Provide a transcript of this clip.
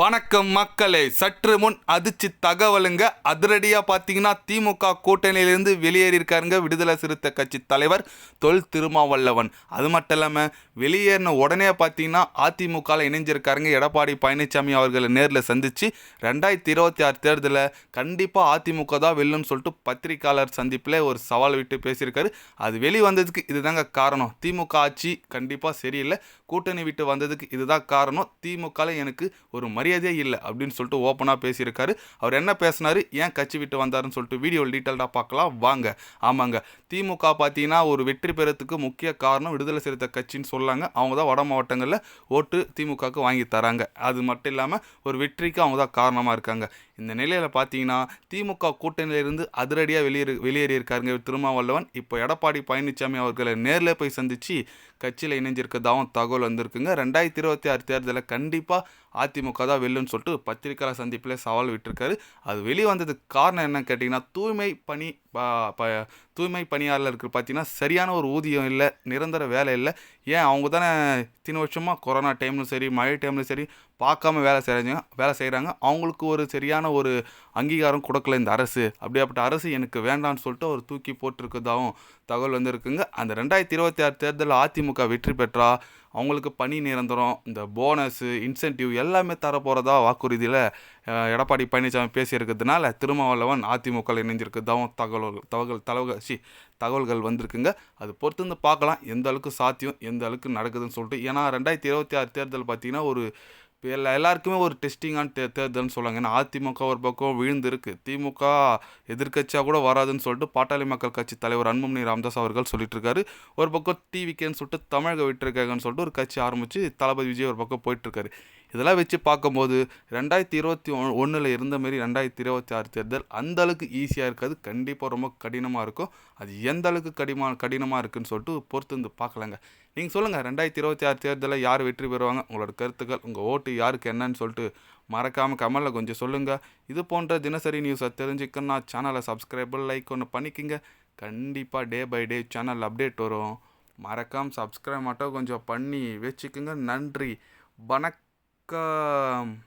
வணக்கம் மக்களே. சற்று முன் அதிர்ச்சி தகவலுங்க. அதிரடியாக பார்த்தீங்கன்னா திமுக கூட்டணியிலிருந்து வெளியேறியிருக்காருங்க விடுதலை சிறுத்தை கட்சி தலைவர் தொல் திருமாவல்லவன் அது மட்டும் இல்லாமல் வெளியேறின உடனே பார்த்தீங்கன்னா அதிமுகவில் இணைஞ்சிருக்காருங்க எடப்பாடி பழனிசாமி அவர்களை நேரில் சந்தித்து ரெண்டாயிரத்தி இருபத்தி ஆறு தேர்தலில் கண்டிப்பாக அதிமுக தான் வெல்லும்னு சொல்லிட்டு பத்திரிக்கையாளர் சந்திப்பில் ஒரு சவால் விட்டு பேசியிருக்காரு. அது வெளி வந்ததுக்கு இதுதாங்க காரணம். திமுக ஆட்சி கண்டிப்பாக சரியில்லை. கூட்டணி விட்டு வந்ததுக்கு இதுதான் காரணம். திமுகவில் எனக்கு ஒரு மரியாதை மரியாதையே இல்லை அப்படின்னு சொல்லிட்டு ஓப்பனாக பேசியிருக்காரு. அவர் என்ன பேசினாரு? ஏன் கட்சி விட்டு வந்தாருன்னு சொல்லிட்டு வீடியோ டீட்டெயில்டாக பார்க்கலாம். வாங்க. ஆமாங்க. திமுக பார்த்தீங்கன்னா ஒரு வெற்றி பெறத்துக்கு முக்கிய காரணம் விடுதலை சிறுத்தை கட்சின்னு சொல்லாங்க. அவங்க தான் வட மாவட்டங்களில் ஓட்டு திமுகவுக்கு வாங்கி தராங்க. அது மட்டும் இல்லாமல் ஒரு வெற்றிக்கு அவங்க தான் காரணமாக இருக்காங்க. இந்த நிலையில் பார்த்தீங்கன்னா திமுக கூட்டணியிலிருந்து அதிரடியாக வெளியேறி வெளியேறியிருக்காருங்க திருமாவளவன். இப்போ எடப்பாடி பழனிசாமி அவர்களை நேரில் போய் சந்தித்து கட்சியில் இணைஞ்சிருக்கதாகவும் தகவல் வந்திருக்குங்க. ரெண்டாயிரத்தி இருபத்தி ஆறு தேர்தலில் கண்டிப்பாக அதிமுக தான் வெல்லுன்னு சொல்லிட்டு பத்திரிகையாளர் சந்திப்பில் சவால் விட்டுருக்காரு. அது வெளியே வந்ததுக்கு காரணம் என்னன்னு கேட்டிங்கன்னா தூய்மை பணி பா ப- தூய்மை பணியாளருக்கு பார்த்தீங்கன்னா சரியான ஒரு ஊதியம் இல்லை நிரந்தர வேலை இல்லை. ஏன் அவங்க தானே இத்தனை வருஷமாக கொரோனா டைம்லும் சரி மழை டைம்லும் சரி பார்க்காம வேலை செய்கிறாங்க வேலை செய்கிறாங்க அவங்களுக்கு ஒரு சரியான ஒரு அங்கீகாரம் கொடுக்கல இந்த அரசு. அப்படியாப்பட்ட அரசு எனக்கு வேண்டாம்னு சொல்லிட்டு ஒரு தூக்கி போட்டிருக்கதாகவும் தகவல் வந்திருக்குங்க. அந்த ரெண்டாயிரத்தி இருபத்தி ஆறு தேர்தலில் அதிமுக வெற்றி பெற்றா அவங்களுக்கு பணி நிரந்தரம் இந்த போனஸு இன்சென்டிவ் எல்லாமே தரப்போகிறதா வாக்குறுதியில் எடப்பாடி பழனிசாமி பேசியிருக்கிறதுனால திருமாவளவன் அதிமுக இணைஞ்சிருக்கிறதாவும் தகவல்கள் தகவல் தகவல் சி தகவல்கள் வந்திருக்குங்க. அது பொறுத்து வந்து பார்க்கலாம் எந்த அளவுக்கு சாத்தியம் எந்த அளவுக்கு நடக்குதுன்னு சொல்லிட்டு. ஏன்னா ரெண்டாயிரத்தி இருபத்தி ஆறு தேர்தல் பார்த்தீங்கன்னா ஒரு எல்லா எல்லாருக்குமே ஒரு டெஸ்டிங்கான தே தேர்தல்னு சொல்லுவாங்க. ஏன்னா அதிமுக ஒரு பக்கம் விழுந்திருக்கு. திமுக எதிர்க்கட்சியாக கூட வராதுன்னு சொல்லிட்டு பாட்டாளி மக்கள் கட்சி தலைவர் அன்புமணி ராமதாஸ் அவர்கள் சொல்லிட்டு இருக்காரு ஒரு பக்கம் டிவிக்கேன்னு சொல்லிட்டு தமிழக விட்டுருக்காங்கன்னு சொல்லிட்டு ஒரு கட்சி ஆரம்பித்து தளபதி விஜய் ஒரு பக்கம் போயிட்டுருக்காரு. இதெல்லாம் வச்சு பார்க்கும்போது ரெண்டாயிரத்தி இருபத்தி ஒன்றில் இருந்த மாரி ரெண்டாயிரத்தி இருபத்தி ஆறு தேர்தல் அந்த அளவுக்கு ஈஸியாக இருக்காது. கண்டிப்பாக ரொம்ப கடினமாக இருக்கும். அது எந்த அளவுக்கு கடிமா கடினமாக இருக்குன்னு சொல்லிட்டு பொறுத்து வந்து பார்க்கலாங்க. நீங்கள் சொல்லுங்கள் ரெண்டாயிரத்தி இருபத்தி ஆறு தேர்தலில் யார் வெற்றி பெறுவாங்க? உங்களோட கருத்துக்கள் உங்கள் ஓட்டு யாருக்கு என்னன்னு சொல்லிட்டு மறக்காமல் கமலில் கொஞ்சம் சொல்லுங்கள் இது போன்ற தினசரி நியூஸை தெரிஞ்சுக்கணும்னா சேனலை சப்ஸ்கிரைப் லைக் ஒன்று பண்ணிக்கிங்க. கண்டிப்பாக day by day channel update வரும். மறக்காமல் சப்ஸ்கிரைப் மட்டும் கொஞ்சம் பண்ணி வச்சுக்கோங்க. நன்றி. வணக்கம். Um.